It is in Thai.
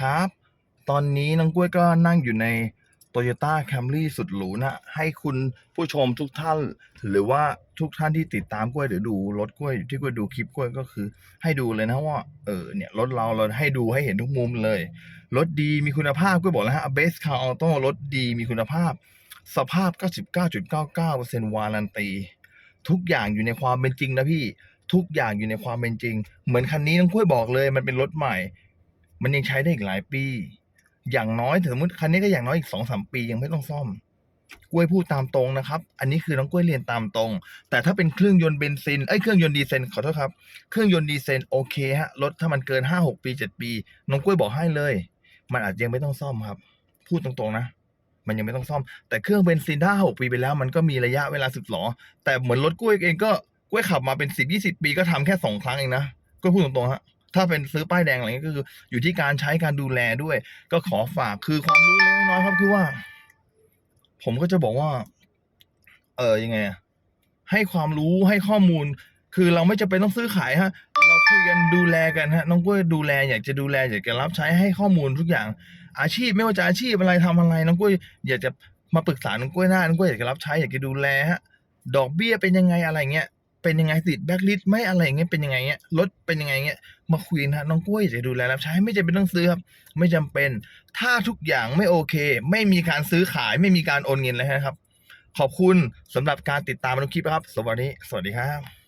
ครับ ตอนนี้น้องกล้วยก็นั่งอยู่ใน Toyota Camry สุดหรูนะ ให้คุณผู้ชมทุกท่าน หรือว่าทุกท่านที่ติดตามกล้วยหรือดูรถกล้วยที่กล้วยดูคลิปกล้วยก็คือ ให้ดูเลยนะว่าเออเนี่ยรถเราเราให้ดูให้เห็นทุกมุมเลย รถดีมีคุณภาพกล้วยบอกแล้วฮะ Best Car Auto รถดีมีคุณภาพ สภาพ 99.99%วารันตี ทุกอย่างอยู่ในความเป็นจริงนะพี่ทุกอย่างอยู่ในความเป็นจริง เหมือนคันนี้น้องกล้วยบอกเลยมันเป็นรถใหม่ มันยังใช้ได้อีกหลายปี อย่างน้อยถึงสมมติคันนี้ก็อย่างน้อยอีกสองสามปียังไม่ต้องซ่อมกล้วยพูดตามตรงนะครับ อันนี้คือน้องกล้วยเรียนตามตรง แต่ถ้าเป็นเครื่องยนต์เบนซินเอ้ยเครื่องยนต์ดีเซลขอโทษครับ เครื่องยนต์ดีเซลโอเคฮะ รถถ้ามันเกินห้าหกปีเจ็ดปี น้องกล้วยบอกให้เลย มันอาจยังไม่ต้องซ่อมครับ พูดตรงๆนะ มันยังไม่ต้องซ่อม แต่เครื่องเบนซินถ้าหกปีไปแล้ว มันก็มีระยะเวลาสึกหรอแต่เหมือนรถกล้วยเองก็กล้วยขับมาเป็นสิบยี่สิบปีก็ทำแค่สองครั้งเองนะกล้วยพูดตรงๆฮะ ถ้าเป็นซื้อป้ายแดงอะไรเงี้ยก็คือ อยู่ที่การใช้การดูแลด้วย ก็ขอฝากคือความรู้เล็กน้อยครับคือว่า ผมก็จะบอกว่า เออยังไงให้ความรู้ให้ข้อมูล คือเราไม่จำเป็นต้องซื้อขายฮะเราคุยกันดูแลกันฮะน้องกล้วยดูแลอยากจะดูแลอยากจะรับใช้ให้ข้อมูลทุกอย่าง อาชีพไม่ว่าจะอาชีพอะไรทำอะไรน้องกล้วยอยากจะมาปรึกษาน้องกล้วยได้าน้องกล้วยอยากจะรับใช้อยากจะดูแลฮะดอกเบี้ยเป็นยังไงอะไรเงี้ย เป็นยังไงติดแบ็คลิสไม่อะไรเงี้ยเป็นยังไงเงี้ยรถเป็นยังไงเงี้ยมาคุยนะน้องกล้วยจะดูแลรับใช้ไม่จำเป็นต้องซื้อครับไม่จำเป็น ถ้าทุกอย่างไม่โอเค ไม่มีการซื้อขายไม่มีการโอนเงินเลยนะครับ ขอบคุณสำหรับการติดตามมาดูคลิปนะครับ สวัสดี สวัสดีครับ